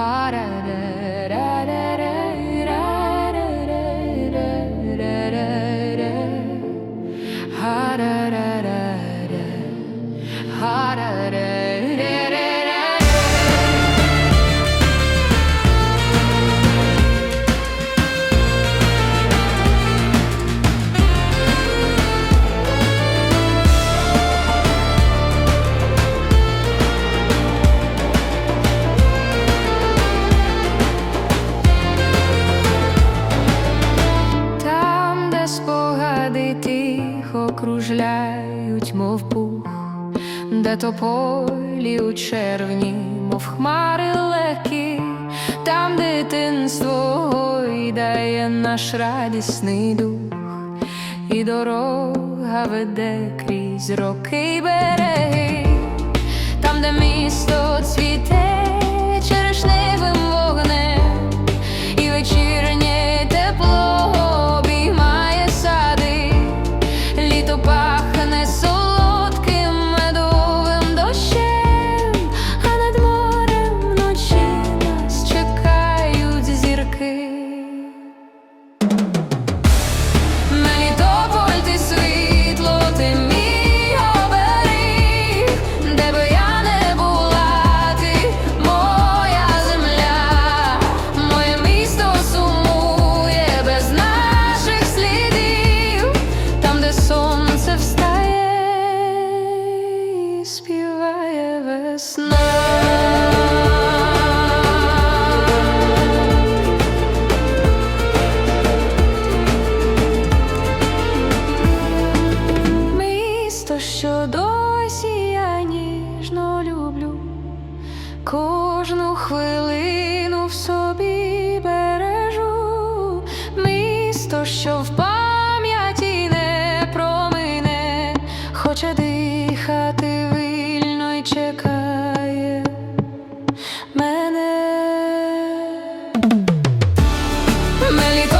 Там, тихо кружляють, мов пух, де тополі у червні, мов хмари легкі, там дитинство гойдає наш радісний дух, і дорога веде крізь роки й Carmelito